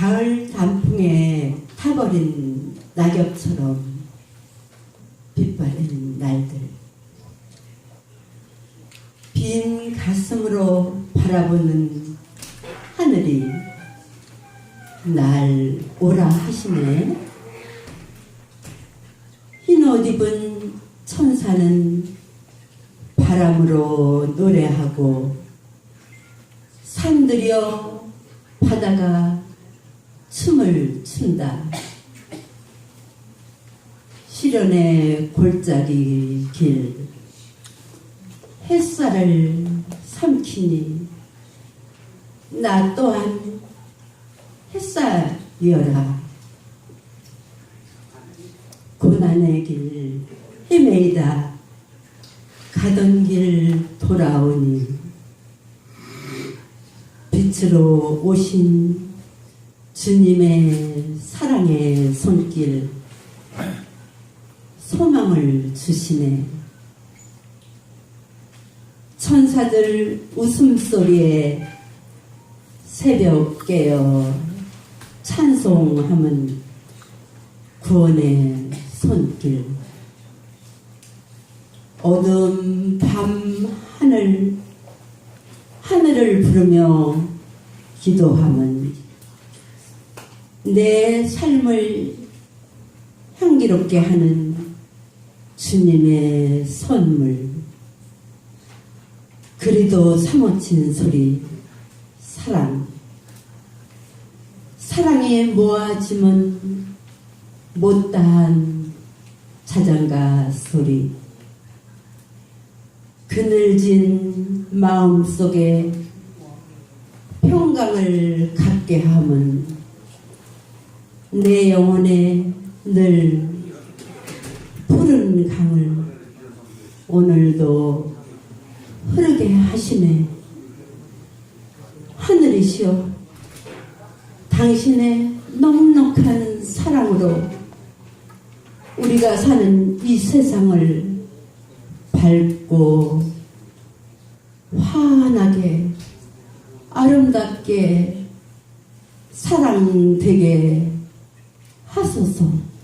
가을 단풍에 타버린 낙엽처럼 빛바랜 날들. 빈 가슴으로 바라보는 하늘이 날 오라 하시네. 흰 옷 입은 천사는 바람으로 노래하고 산들여 바다가 춤을 춘다. 시련의 골짜기 길 햇살을 삼키니 나 또한 햇살이여라. 고난의 길 헤매이다 가던 길 돌아오니 빛으로 오신 주님의 사랑의 손길 소망을 주시네. 천사들 웃음소리에 새벽 깨어 찬송함은 구원의 손길. 어두운 밤 하늘 하늘을 부르며 기도함은 내 삶을 향기롭게 하는 주님의 선물. 그리도 사모친 소리 사랑. 사랑에 모아짐은 못다한 자장가 소리. 그늘진 마음 속에 평강을 갖게 함은 내 영혼에 늘 푸른 강을 오늘도 흐르게 하시네 하늘이시여 당신의 넉넉한 사랑으로 우리가 사는 이 세상을 밝고 환하게 아름답게 사랑되게 하셨 어.